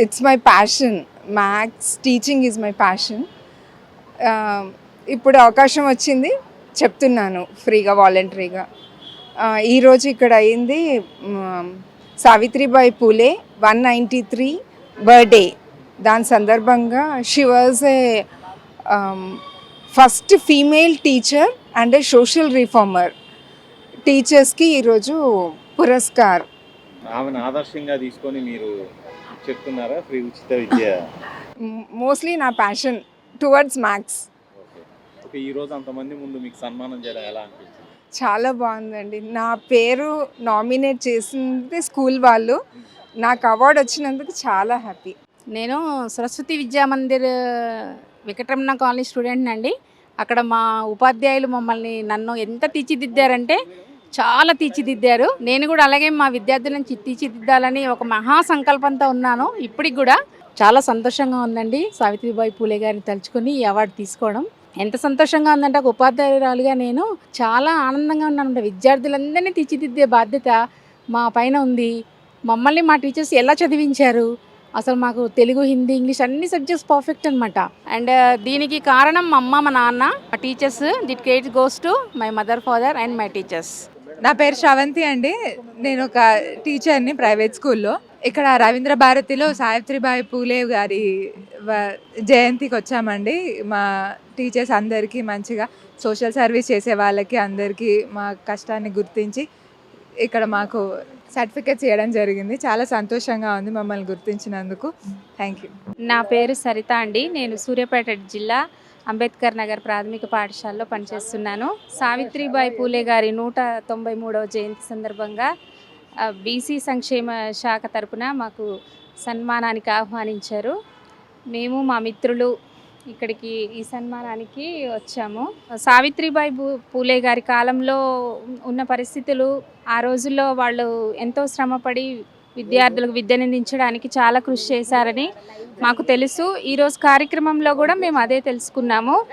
It's my passion maths teaching is my passion ఇప్పుడు అవకాశం వచ్చింది చెప్తున్నాను ఫ్రీగా వాలంటరీగా uh, ఈరోజు ఇక్కడ అయింది um, Savitribai Phule one ninety three birthday దాని సందర్భంగా she was a first female teacher and a social reformer టీచర్స్కి ఈరోజు పురస్కార్. ఆమెను ఆదర్శంగా తీసుకొని మీరు చెప్తున్నారా? ఫ్రీ ఉచిత విద్య? మోస్ట్లీ నా ప్యాషన్ టువర్డ్స్ మ్యాథ్స్ ఓకే ఈ రోజు అంతమంది ముందు మీకు సన్మానం చేయడం ఎలా అనిపించింది? చాలా బాగుందండి. నా పేరు నామినేట్ చేసింది స్కూల్ వాళ్ళు. నాకు అవార్డు వచ్చినందుకు చాలా హ్యాపీ నేను సరస్వతి విద్యా మందిర్ వెంకటరమణ కాలనీ స్టూడెంట్ అండి అక్కడ మా ఉపాధ్యాయులు మమ్మల్ని నన్ను ఎంత తీర్చిదిద్దారంటే చాలా తీర్చిదిద్దారు. నేను కూడా అలాగే మా విద్యార్థులను చి- తీర్చిదిద్దాలని ఒక మహా సంకల్పంతో ఉన్నాను. ఇప్పటికి కూడా చాలా సంతోషంగా ఉందండి సావిత్రిబాయి పూలే గారిని తలుచుకొని ఈ అవార్డు తీసుకోవడం. ఎంత సంతోషంగా ఉందంటే ఒక ఉపాధ్యాయురాలుగా నేను చాలా ఆనందంగా ఉన్నాను. విద్యార్థులందరినీ తీర్చిదిద్దే బాధ్యత మా పైన ఉంది. మమ్మల్ని మా టీచర్స్ ఎలా చదివించారు? అసలు మాకు తెలుగు హిందీ ఇంగ్లీష్ అన్ని సబ్జెక్ట్స్ పర్ఫెక్ట్ అనమాట అండ్ దీనికి కారణం మా అమ్మ మా నాన్న మా teachers the credit goes to my mother father and my teachers. నా పేరు శ్రవంతి అండి. నేను ఒక టీచర్ని ప్రైవేట్ స్కూల్లో. ఇక్కడ రవీంద్ర భారతిలో సావిత్రిబాయి పూలే గారి వ- జయంతికి వచ్చామండి. మా టీచర్స్ అందరికీ మంచిగా సోషల్ సర్వీస్ చేసే వాళ్ళకి అందరికీ మా కష్టాన్ని గుర్తించి ఇక్కడ మాకు సర్టిఫికేట్స్ చేయడం జరిగింది. చాలా సంతోషంగా ఉంది మమ్మల్ని గుర్తించినందుకు. Thank you. నా పేరు సరిత అండి. నేను సూర్యాపేట జిల్లా అంబేద్కర్ నగర్ ప్రాథమిక పాఠశాలలో పనిచేస్తున్నాను. సావిత్రిబాయి పూలే గారి నూట తొంభై మూడవ జయంతి సందర్భంగా బీసీ సంక్షేమ శాఖ తరపున మాకు సన్మానానికి ఆహ్వానించారు. మేము మా మిత్రులు ఇక్కడికి ఈ సన్మానానికి వచ్చాము. సావిత్రిబాయి పూ పూలే గారి కాలంలో ఉన్న పరిస్థితులు ఆ రోజుల్లో వాళ్ళు ఎంతో శ్రమపడి విద్యార్థులకు విద్యనందించడానికి చాలా కృషి చేశారని మాకు తెలుసు. ఈరోజు కార్యక్రమంలో కూడా మేము అదే తెలుసుకున్నాము.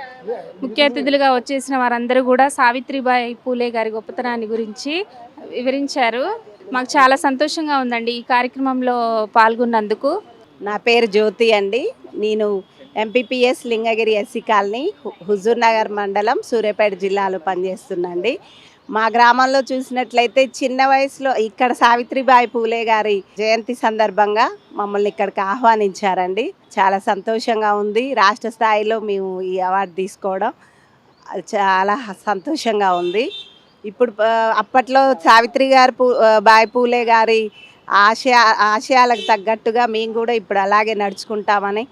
ముఖ్య అతిథులుగా వచ్చేసిన వారందరూ కూడా సావిత్రిబాయి పూలే గారి గొప్పతనాన్ని గురించి వివరించారు. మాకు చాలా సంతోషంగా ఉందండి ఈ కార్యక్రమంలో పాల్గొన్నందుకు. నా పేరు జ్యోతి అండి. నేను ఎంపీపీఎస్ లింగగిరి ఎస్సీ కాలనీ హు- హుజూర్ నగర్ మండలం సూర్యాపేట జిల్లాలో పనిచేస్తున్నాండి మా గ్రామంలో చూసినట్లయితే చిన్న వయసులో ఇక్కడ సావిత్రిబాయి పూలే గారి జయంతి సందర్భంగా మమ్మల్ని ఇక్కడికి ఆహ్వానించారండి. చాలా సంతోషంగా ఉంది. రాష్ట్ర స్థాయిలో మేము ఈ అవార్డు తీసుకోవడం చాలా సంతోషంగా ఉంది. ఇప్పుడు అప్పట్లో సావిత్రి గారు పూ బాయి పూలే గారి ఆశయ ఆశయాలకు తగ్గట్టుగా మేము కూడా ఇప్పుడు అలాగే నడుచుకుంటామని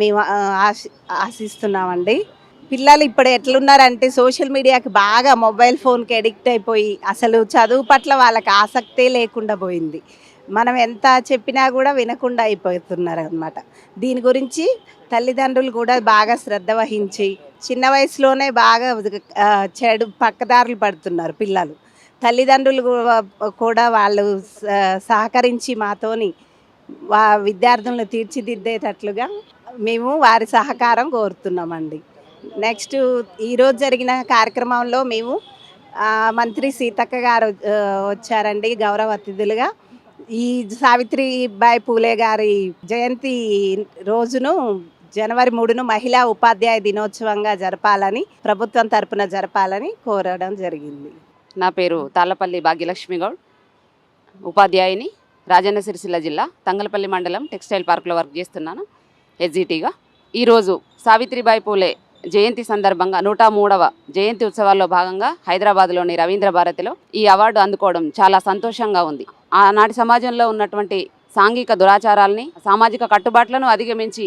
మేము ఆశ ఆశిస్తున్నామండి. పిల్లలు ఇప్పుడు ఎట్లున్నారంటే సోషల్ మీడియాకి బాగా మొబైల్ ఫోన్కి ఎడిక్ట్ అయిపోయి అసలు చదువు పట్ల వాళ్ళకి ఆసక్తే లేకుండా పోయింది. మనం ఎంత చెప్పినా కూడా వినకుండా అయిపోతున్నారు అనమాట దీని గురించి తల్లిదండ్రులు కూడా బాగా శ్రద్ధ వహించి చిన్న వయసులోనే బాగా చెడు పక్కదారులు పడుతున్నారు పిల్లలు. తల్లిదండ్రులు కూడా వాళ్ళు స- సహకరించి మాతోని వా విద్యార్థులను తీర్చిదిద్దేటట్లుగా మేము వారి సహకారం కోరుతున్నామండి. నెక్స్ట్ ఈరోజు జరిగిన కార్యక్రమంలో మేము మంత్రి సీతక్క గారు వచ్చారండి గౌరవ అతిథులుగా. ఈ సావిత్రిబాయి పూలే గారి జయంతి రోజును జనవరి మూడును మహిళా ఉపాధ్యాయ దినోత్సవంగా జరపాలని ప్రభుత్వం తరపున జరపాలని కోరడం జరిగింది. నా పేరు తాళ్ళపల్లి భాగ్యలక్ష్మి గౌడ్ ఉపాధ్యాయుని రాజన్న సిరిసిల్ల జిల్లా తంగలపల్లి మండలం టెక్స్టైల్ పార్కులో వర్క్ చేస్తున్నాను ఎస్జిటిగా. ఈరోజు సావిత్రిబాయి పూలే జయంతి సందర్భంగా నూట మూడవ జయంతి ఉత్సవాల్లో భాగంగా హైదరాబాద్లోని రవీంద్ర భారతిలో ఈ అవార్డు అందుకోవడం చాలా సంతోషంగా ఉంది. ఆనాటి సమాజంలో ఉన్నటువంటి సాంఘిక దురాచారాల్ని సామాజిక కట్టుబాట్లను అధిగమించి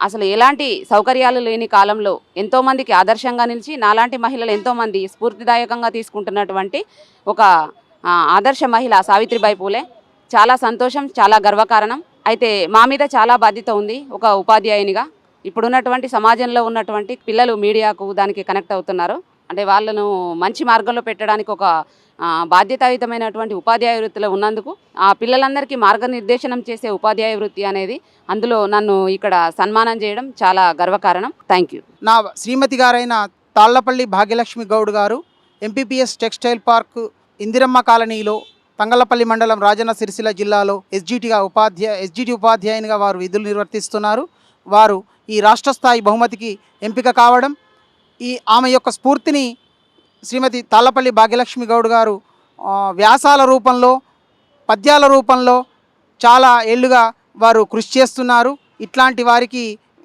అసలు ఎలాంటి సౌకర్యాలు లేని కాలంలో ఎంతోమందికి ఆదర్శంగా నిలిచి నాలాంటి మహిళలు ఎంతోమంది స్ఫూర్తిదాయకంగా తీసుకుంటున్నటువంటి ఒక ఆదర్శ మహిళ సావిత్రిబాయి పూలే. చాలా సంతోషం చాలా గర్వకారణం. అయితే మా మీద చాలా బాధ్యత ఉంది. ఒక ఉపాధ్యాయునిగా ఇప్పుడున్నటువంటి సమాజంలో ఉన్నటువంటి పిల్లలు మీడియాకు దానికి కనెక్ట్ అవుతున్నారు. అంటే వాళ్ళను మంచి మార్గంలో పెట్టడానికి ఒక బాధ్యతాయుతమైనటువంటి ఉపాధ్యాయ వృత్తిలో ఉన్నందుకు ఆ పిల్లలందరికీ మార్గనిర్దేశనం చేసే ఉపాధ్యాయ వృత్తి అనేది అందులో నన్ను ఇక్కడ సన్మానం చేయడం చాలా గర్వకారణం. థ్యాంక్ యూ నా శ్రీమతి గారైన తాళ్ళపల్లి భాగ్యలక్ష్మి గౌడ్ గారు ఎంపీపీఎస్ టెక్స్టైల్ పార్క్ ఇందిరమ్మ కాలనీలో తంగళ్ళపల్లి మండలం రాజన్న సిరిసిల్ల జిల్లాలో ఎస్జిటిగా ఉపాధ్యాయ ఎస్జిటి ఉపాధ్యాయునిగా వారు విధులు నిర్వర్తిస్తున్నారు. వారు ఈ రాష్ట్ర స్థాయి బహుమతికి ఎంపిక కావడం ఈ ఆమె యొక్క స్ఫూర్తిని శ్రీమతి తాళ్ళపల్లి భాగ్యలక్ష్మి గౌడ్ గారు వ్యాసాల రూపంలో పద్యాల రూపంలో చాలా ఏళ్ళుగా వారు కృషి చేస్తున్నారు. ఇట్లాంటి వారికి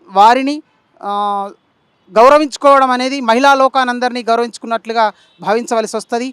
వారిని గౌరవించుకోవడం అనేది మహిళా లోకానందరినీ గౌరవించుకున్నట్లుగా భావించవలసి వస్తుంది.